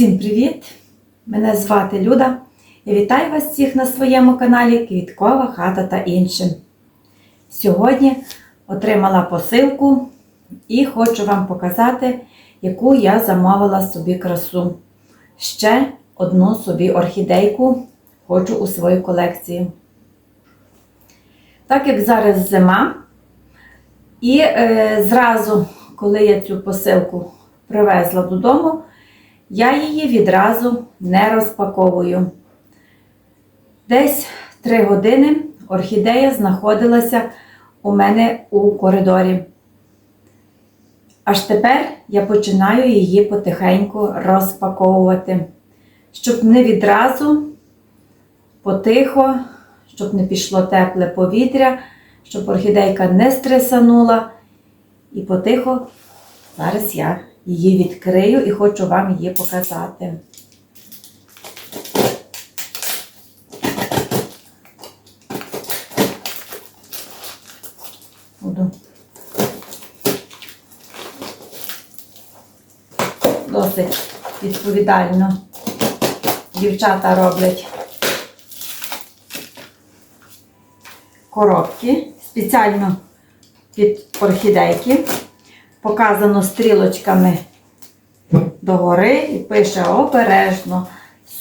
Всім привіт! Мене звати Люда і вітаю вас всіх на своєму каналі Квіткова хата та іншим. Сьогодні отримала посилку і хочу вам показати, яку я замовила собі красу. Ще одну собі орхідейку хочу у свою колекцію. Так як зараз зима, і е, зразу, коли я цю посилку привезла додому, я її відразу не розпаковую. Десь 3 години орхідея знаходилася у мене у коридорі. Аж тепер я починаю її потихеньку розпаковувати, щоб не відразу потихо, щоб не пішло тепле повітря, щоб орхідейка не стресанула. І потихо зараз я її відкрию і хочу вам її показати. Буду досить відповідально дівчата роблять коробки спеціально під орхідейки. Показано стрілочками догори і пише обережно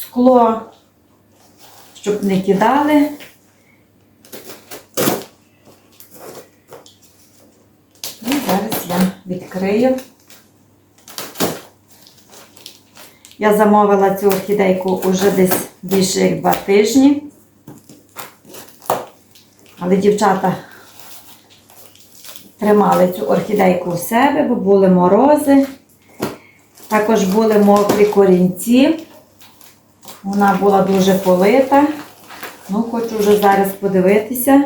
скло, щоб не кидали. І зараз я відкрию. Я замовила цю орхідейку уже десь більше як два тижні. Але дівчата тримали цю орхідейку у себе, бо були морози. Також були мокрі корінці. Вона була дуже полита. Ну, хочу вже зараз подивитися,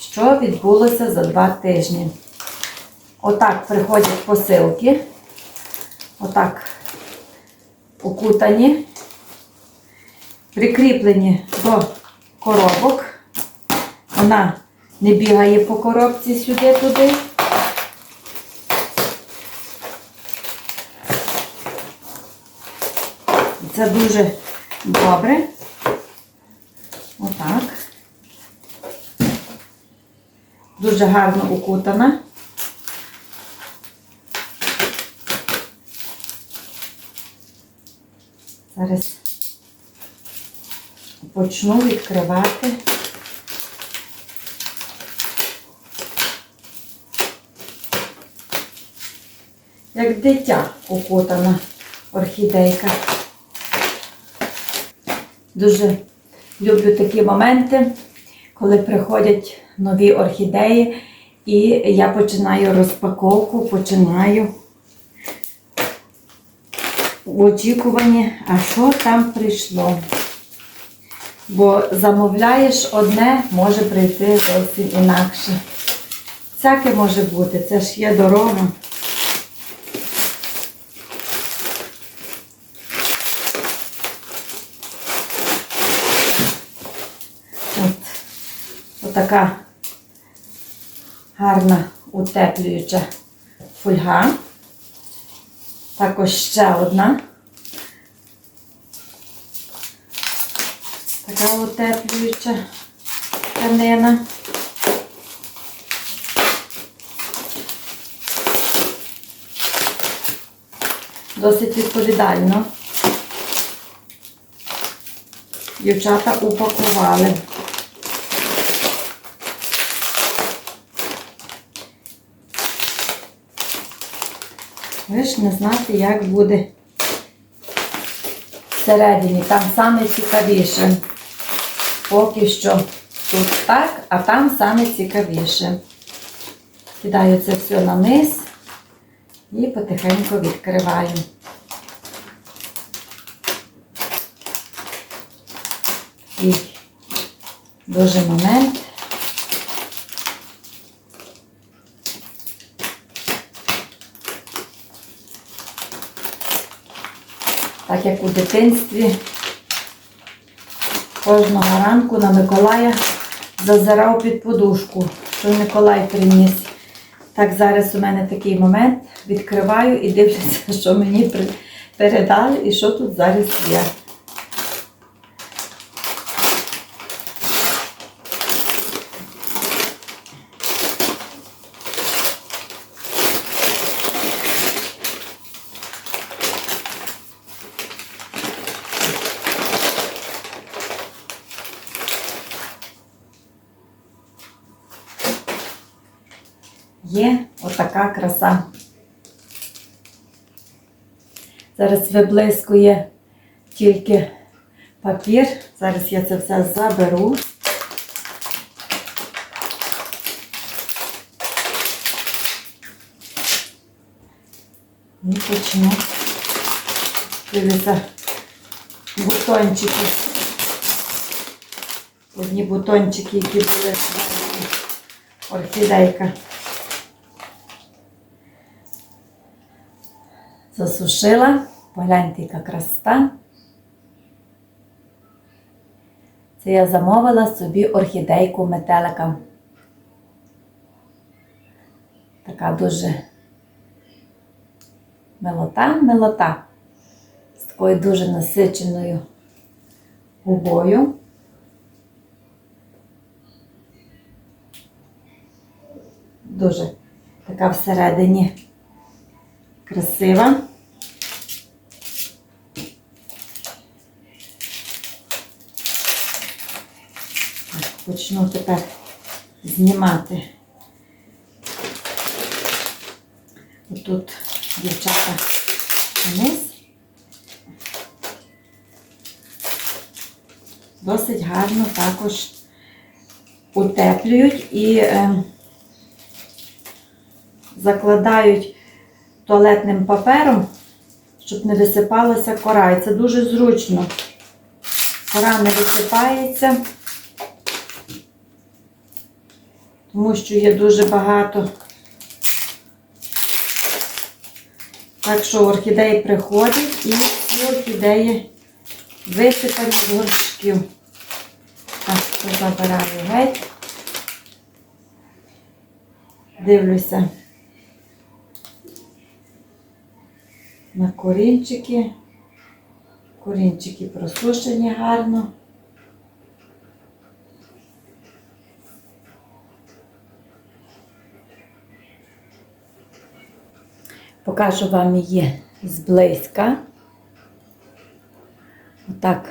що відбулося за два тижні. Отак приходять посилки. Отак укутані, прикріплені до коробок. Вона не бігає по коробці сюди-туди. Це дуже добре. Отак. Дуже гарно укутана. Зараз почну відкривати. Як дитя укутана орхідейка. Дуже люблю такі моменти, коли приходять нові орхідеї, і я починаю розпаковку, починаю в очікуванні, а що там прийшло. Бо замовляєш одне, може прийти зовсім інакше. Всяке може бути, це ж є дорога. От, отака гарна утеплююча фольга. Також ще одна. Така утеплююча тканина. Досить відповідально. Дівчата упакували. Ви ж не знаєте, як буде всередині. Там саме цікавіше. Поки що тут так, а там саме цікавіше. Кидаю це все на низ і потихеньку відкриваю. І дуже момент. Так як у дитинстві кожного ранку на Миколая зазирав під подушку, що Миколай приніс. Так зараз у мене такий момент, відкриваю і дивлюся, що мені передали і що тут зараз є. Є отака краса. Зараз виблискує тільки папір. Зараз я це все заберу. І почну. Дивіться, бутончики. Одні бутончики, які були орхідейка. Засушила. Погляньте, яка красота. Це я замовила собі орхідейку метелика. Така дуже милота, милота. З такою дуже насиченою губою. Дуже така всередині красива. Почну тепер знімати. Отут дівчата вниз. Досить гарно також утеплюють і е, закладають туалетним папером, щоб не висипалася кора. І це дуже зручно. Кора не висипається, тому що є дуже багато. Так що орхідеї приходять і всі орхідеї висипані з горшків. Так, забираю геть. Дивлюся. На корінчики. Корінчики просушені гарно. Покажу вам її зблизька. Отак,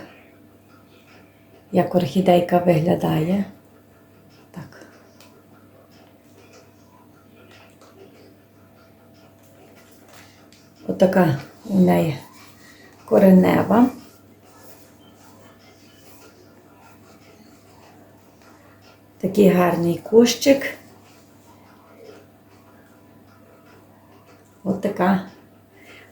як орхідейка виглядає. Так. Отака у неї коренева. Такий гарний кущик. От така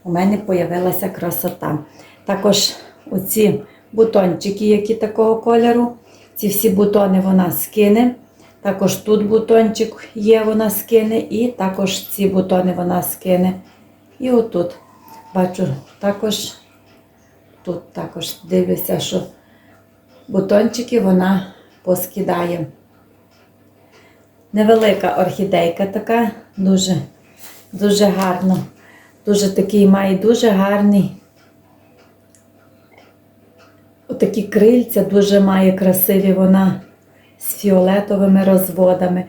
у мене появилася красота. Також оці бутончики, які такого кольору. Ці всі бутони вона скине. Також тут бутончик є, вона скине, і також ці бутони вона скине. І отут бачу також, тут також дивлюся, що бутончики вона поскидає. Невелика орхідейка така, дуже, дуже гарно. Дуже такий має дуже гарний. Отакі крильця дуже має красиві вона з фіолетовими розводами.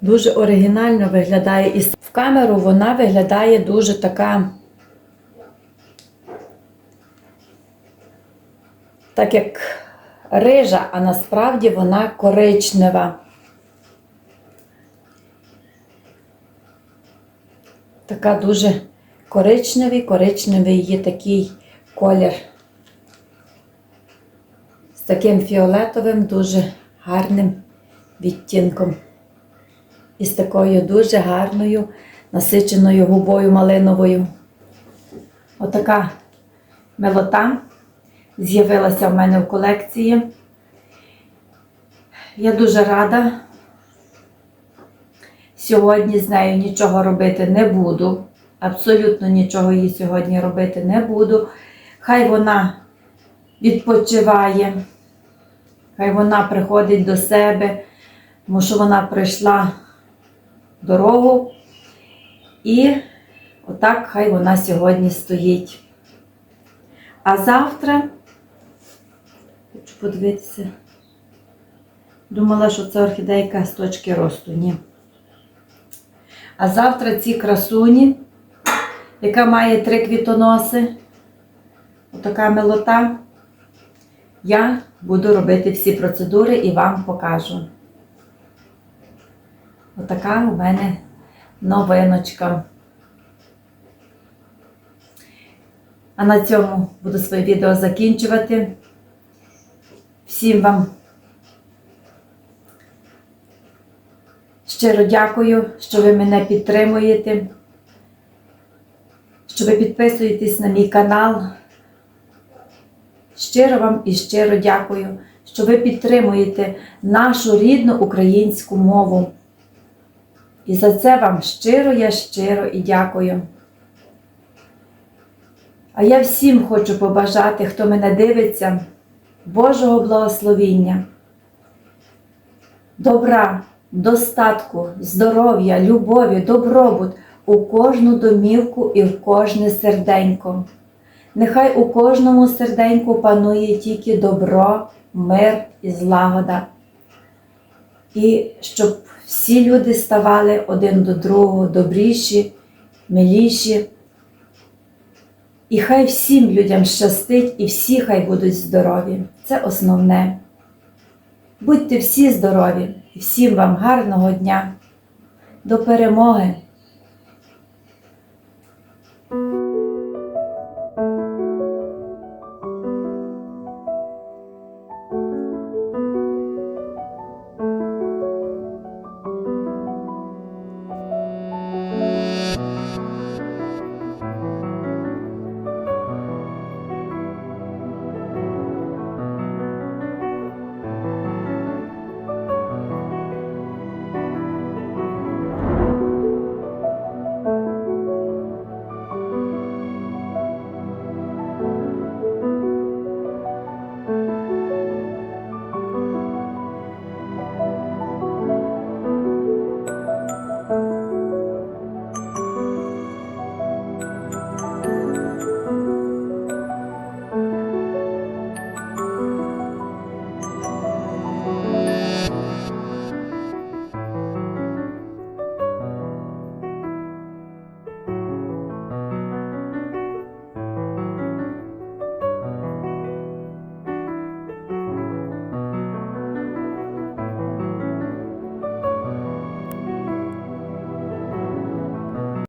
Дуже оригінально виглядає. І в камеру вона виглядає дуже така, так як рижа, а насправді вона коричнева. Така дуже коричневий, коричневий є такий колір. З таким фіолетовим, дуже гарним відтінком. І з такою дуже гарною насиченою губою малиновою. Отака милота з'явилася в мене в колекції. Я дуже рада. Сьогодні з нею нічого робити не буду. Абсолютно нічого їй сьогодні робити не буду. Хай вона відпочиває, хай вона приходить до себе, тому що вона прийшла дорогу і Отак хай вона сьогодні стоїть. А завтра, подивитися, думала, що це орхідейка з точки росту. Ні. А завтра ці красуні, яка має три квітоноси, отака милота, я буду робити всі процедури і вам покажу. Отака у мене новиночка. А на цьому буду своє відео закінчувати. Всім вам щиро дякую, що ви мене підтримуєте, що ви підписуєтесь на мій канал. Щиро вам і щиро дякую, що ви підтримуєте нашу рідну українську мову. І за це вам щиро я щиро і дякую. А я всім хочу побажати, хто мене дивиться, Божого благословіння, добра, достатку, здоров'я, любові, добробут у кожну домівку і в кожне серденько. Нехай у кожному серденьку панує тільки добро, мир і злагода. І щоб всі люди ставали один до другого добріші, миліші. І хай всім людям щастить і всі хай будуть здорові. Це основне. Будьте всі здорові і всім вам гарного дня. До перемоги!